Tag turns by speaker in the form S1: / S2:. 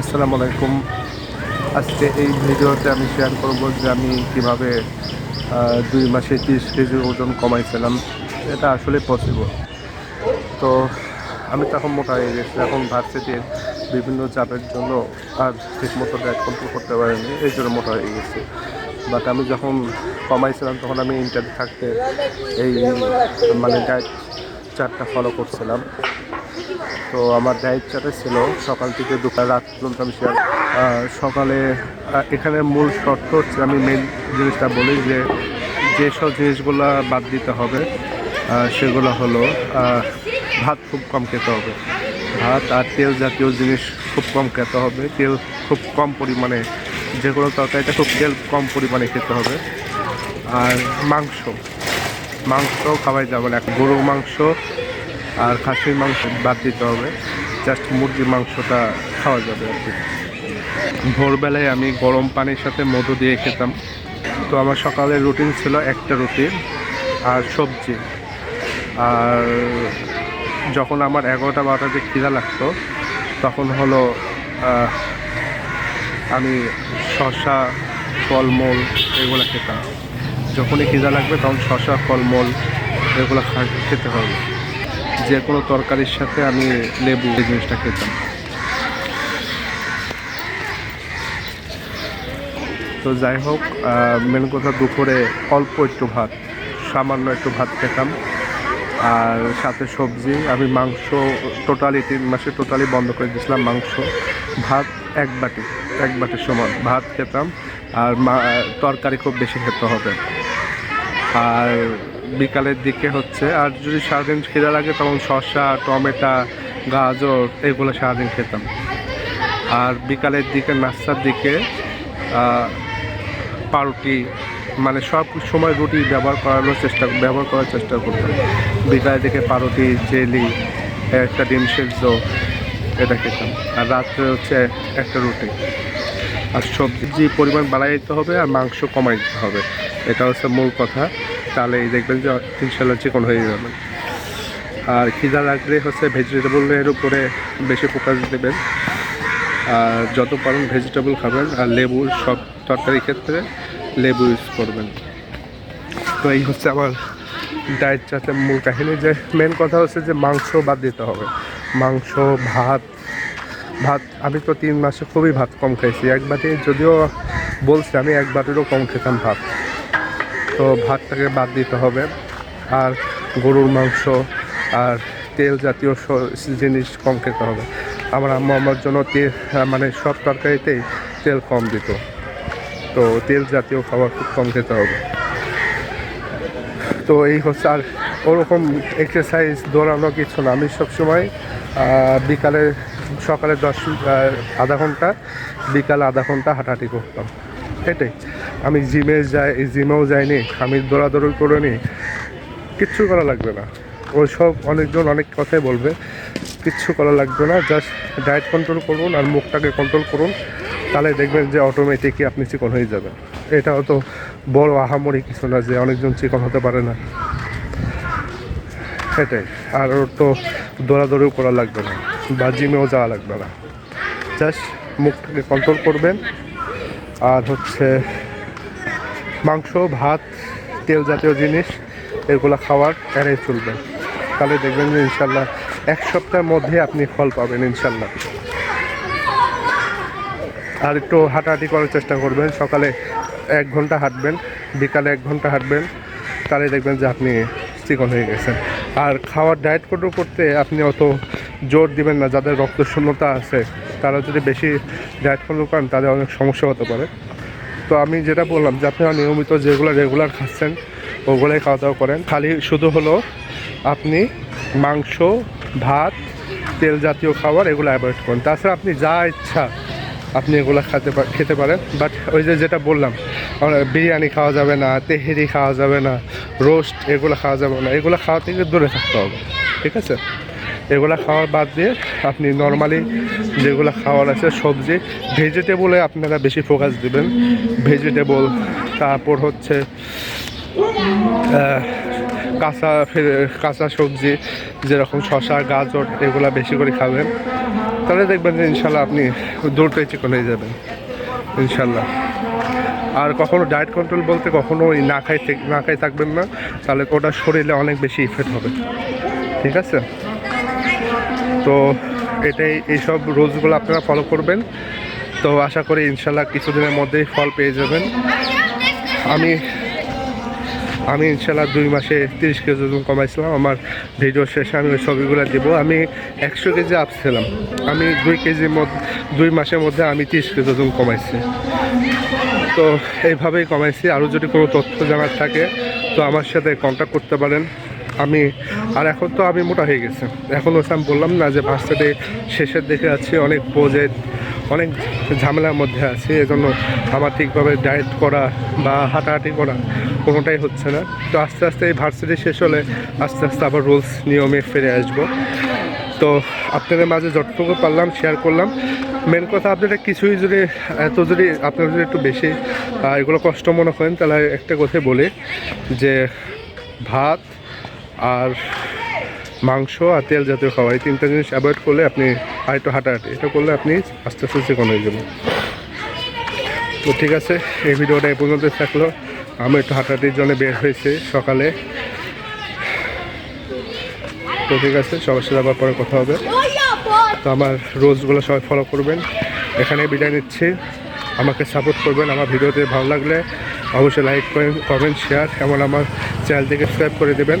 S1: আসসালামু আলাইকুম। আজকে এই ভিডিওতে আমি শেয়ার করব যে আমি কীভাবে দুই মাসে তিরিশ কেজি ওজন কমাইছিলাম। এটা আসলে পসিবল তো আমি তখন মোটা হয়ে গেছি। এখন ভার্সিটির বিভিন্ন চাপের জন্য আর ঠিকমতো ডায়েট কন্ট্রোল করতে পারিনি। এই জন্য মোটা হয়ে গেছি। বাট আমি যখন কমাইছিলাম, তখন আমি ইন্টারভিউ থাকতে এই মানে ডায়েট চারটা ফলো করছিলাম। তো আমার ডায়েট চার্টে ছিল সকাল থেকে দুপুর রাত পর্যন্ত আমি শেয়ার সকালে আহ, এখানে মূল শর্ত হচ্ছে আমি মেন জিনিসটা বলি যে যেসব জিনিসগুলো বাদ দিতে হবে সেগুলো হলো ভাত খুব কম খেতে হবে। ভাত আর তেল জাতীয় জিনিস খুব কম খেতে হবে তেল খুব কম পরিমাণে যেগুলো তরকারিটা খুব তেল কম পরিমাণে খেতে হবে। আর মাংস মাংস খাওয়াই যাবে না। গরু মাংস আর খাসির মাংস বাদ দিতে হবে। জাস্ট মুরগির মাংসটা খাওয়া যাবে আর কি। ভোরবেলায় আমি গরম পানির সাথে মধু দিয়ে খেতাম। তো আমার সকালের রুটিন ছিল একটা রুটি আর সবজি। আর যখন আমার এগারোটা বারোটাতে খিদা লাগতো, তখন হলো আমি শশা ফলমূল এগুলো খেতাম। যখনই খিদা লাগবে তখন শশা ফলমূল এগুলো খেতে হবে। যে কোনো তরকারির সাথে আমি লেবু এই জিনিসটা খেতাম। তো যাই হোক মেন কথা দুপুরে অল্প একটু ভাত, সামান্য একটু ভাত খেতাম। আর সাথে সবজি, আমি মাংস টোটালি তিন মাসে টোটালি বন্ধ করে দিয়েছিলাম মাংস। ভাত এক বাটি, এক বাটির সমান ভাত খেতাম। আর তরকারি খুব বেশি খেতে হবে। আর বিকালের দিকে হচ্ছে। আর যদি সারাদিন খিদা লাগে, তখন শসা, টমেটো, গাজর, এগুলো সারাদিন খেতাম। আর বিকালের দিকে, নাস্তার দিকে পাউরুটি মানে সব সময় রুটি ব্যবহার করানোর চেষ্টা, ব্যবহার করার চেষ্টা করতাম। বিকালের দিকে পাউরুটি, জেলি, একটা ডিম সেদ্ধ, এটা খেতাম। আর রাত্রে হচ্ছে একটা রুটি। আর সবজি পরিমাণ বাড়াই দিতে হবে, আর মাংস কমাই দিতে হবে। এটা হচ্ছে মূল কথা। তাহলে দেখবেন যে ইনশাল্লাহ চিকন হয়ে যাবে। আর খিদা লাগলে হচ্ছে ভেজিটেবলের উপরে বেশি ফোকাস দেবেন। আর যত পারেন ভেজিটেবল খাবেন আর লেবু সব তরকারির ক্ষেত্রে লেবু ইউজ করবেন। তো এই হচ্ছে আমার ডায়েট চাতে মূল কাহিনী যে মেন কথা হচ্ছে যে মাংস বাদ দিতে হবে। মাংস, ভাত ভাত আমি তো তিন মাসে খুবই ভাত কম খাইছি। এক বাটি যদিও বলছি আমি একবারেরও কম খেতাম ভাত। তো ভাতটাকে বাদ দিতে হবে। আর গরুর মাংস আর তেল জাতীয় জিনিস কম খেতে হবে। আমার আম্মু আমার জন্য তেল মানে সব তরকারিতেই তেল কম দিত। তো তেল জাতীয় খাবার খুব কম খেতে হবে। তো এই হচ্ছে আর ওরকম এক্সারসাইজ দৌড়ানো কিছু না। আমি সবসময় বিকালে, সকালে দশ আধা ঘণ্টা, বিকালে আধা ঘণ্টা হাঁটাহাঁটি করতাম। এটাই। আমি জিমে যাই, জিমেও যাইনি, আমি দৌড়াদৌড়ি করে নি কিচ্ছু করা লাগবে না। ওই সব অনেকজন অনেক কথাই বলবে, কিচ্ছু করা লাগবে না জাস্ট ডায়েট কন্ট্রোল করুন আর মুখটাকে কন্ট্রোল করুন, তাহলে দেখবেন যে অটোমেটিকই আপনি চিকন হয়ে যাবেন। এটা অত বড় আহামরি কিছু না যে অনেকজন চিকন হতে পারে না। সেটাই আর ওর তো দৌড়াদৌড়িও করা লাগবে না, বা জিমেও যাওয়া লাগবে না। জাস্ট মুখটাকে কন্ট্রোল করবেন আর হচ্ছে মাংস, ভাত, তেল জাতীয় জিনিস, এগুলো খাওয়ার এড়াই চলবেন তাহলে দেখবেন যে ইনশাল্লাহ এক সপ্তাহের মধ্যে আপনি ফল পাবেন ইনশাল্লাহ। আর একটু হাঁটাহাঁটি করার চেষ্টা করবেন। সকালে এক ঘণ্টা হাঁটবেন, বিকালে এক ঘণ্টা হাঁটবেন, তাহলে দেখবেন যে আপনি চিকন হয়ে গেছেন। আর খাওয়ার ডায়েট কন্ট্রোল করতে আপনি অত জোর দিবেন না, যাদের রক্ত শূন্যতা আছে তারা যদি বেশি ডায়েট কন্ট্রোল করেন, তাদের অনেক সমস্যা হতে পারে। তো আমি যেটা বললাম যে আপনারা নিয়মিত যেগুলো রেগুলার খাচ্ছেন, ওগুলোই খাওয়া দাওয়া করেন। খালি শুধু হলো আপনি মাংস, ভাত, তেল জাতীয় খাবার এগুলো অ্যাভয়েড করেন। তাছাড়া আপনি যা ইচ্ছা আপনি এগুলো খেতে খেতে পারেন। বাট ওই যে যেটা বললাম বিরিয়ানি খাওয়া যাবে না, তেহেরি খাওয়া যাবে না, রোস্ট এগুলো খাওয়া যাবে না। এগুলো খাওয়া থেকে দূরে থাকতে হবে, ঠিক আছে? এগুলো খাওয়ার বাদ দিয়ে আপনি নর্মালি যেগুলো খাওয়ার আছে, সবজি ভেজিটেবলে আপনারা বেশি ফোকাস দেবেন। ভেজিটেবল তারপর হচ্ছে কাঁচা কাঁচা সবজি, যেরকম শশা গাজর, এগুলো বেশি করে খাবেন। তাহলে দেখবেন যে ইনশাল্লাহ আপনি দৌড়টাই চিকন হয়ে যাবেন। ইনশাল্লাহ। আর কখনো ডায়েট কন্ট্রোল বলতে কখনো ওই না খাই না খাই থাকবেন না। তাহলে ওটা শরীরে অনেক বেশি ইফেক্ট হবে। ঠিক আছে? তো এটাই, এইসব রুলসগুলো আপনারা ফলো করবেন। তো আশা করি ইনশাল্লাহ কিছুদিনের মধ্যেই ফল পেয়ে যাবেন। আমি আমি ইনশাল্লাহ দুই মাসে তিরিশ কেজি ওজন কমাইছিলাম, আমার ভিডিও শেষে আমি ওই ছবিগুলো দেবো। আমি একশো কেজি আপছিলাম আমি দুই কেজির মধ্যে, দুই মাসের মধ্যে আমি তিরিশ কেজি ওজন কমাইছি। তো এইভাবেই কমাইছি। আরও যদি কোনো তথ্য জানার থাকে, তো আমার সাথে কন্ট্যাক্ট করতে পারেন। আমি, আর এখন তো আমি মোটা হয়ে গেছে। এখন আমি বললাম না যে ভার্সিটি শেষের দিকে আছি, অনেক প্রজেক্ট অনেক ঝামেলার মধ্যে আছি, এজন্য আমার ঠিকভাবে ডায়েট করা বা হাঁটাহাঁটি করা কোনোটাই হচ্ছে না। তো আস্তে আস্তে এই ভার্সিটি শেষ হলে আস্তে আস্তে আবার রুলস নিয়মে ফিরে আসব। তো আপনাদের মাঝে যতটুকু পারলাম শেয়ার করলাম। মেন কথা আপনারা কিছুই যদি, এত যদি আপনারা যদি একটু বেশি এগুলো কষ্ট মনে করেন, তাহলে একটা কথাই বলি যে ভাত আর মাংস আর তেল জাতীয় খাওয়া এই তিনটা জিনিস অ্যাভয়েড করলে আপনি আর একটু হাঁটাহাঁটি, এটা করলে আপনি আস্তে আস্তে চিকন হয়ে যাবেন তো ঠিক আছে, এই ভিডিওটা এই পর্যন্ত থাকল। আমি একটু হাঁটাহাঁটির জন্য বের হয়েছি সকালে। তো ঠিক আছে, সবার সাথে আবার পরে কথা হবে। তো আমার রোজগুলো সবাই ফলো করবেন। এখানে বিদায় নিচ্ছি। আমাকে সাপোর্ট করবেন, আমার ভিডিওতে ভালো লাগলে অবশ্যই লাইক করেন কমেন্ট শেয়ার এমন আমার চ্যানেলটিকে সাবস্ক্রাইব করে দেবেন।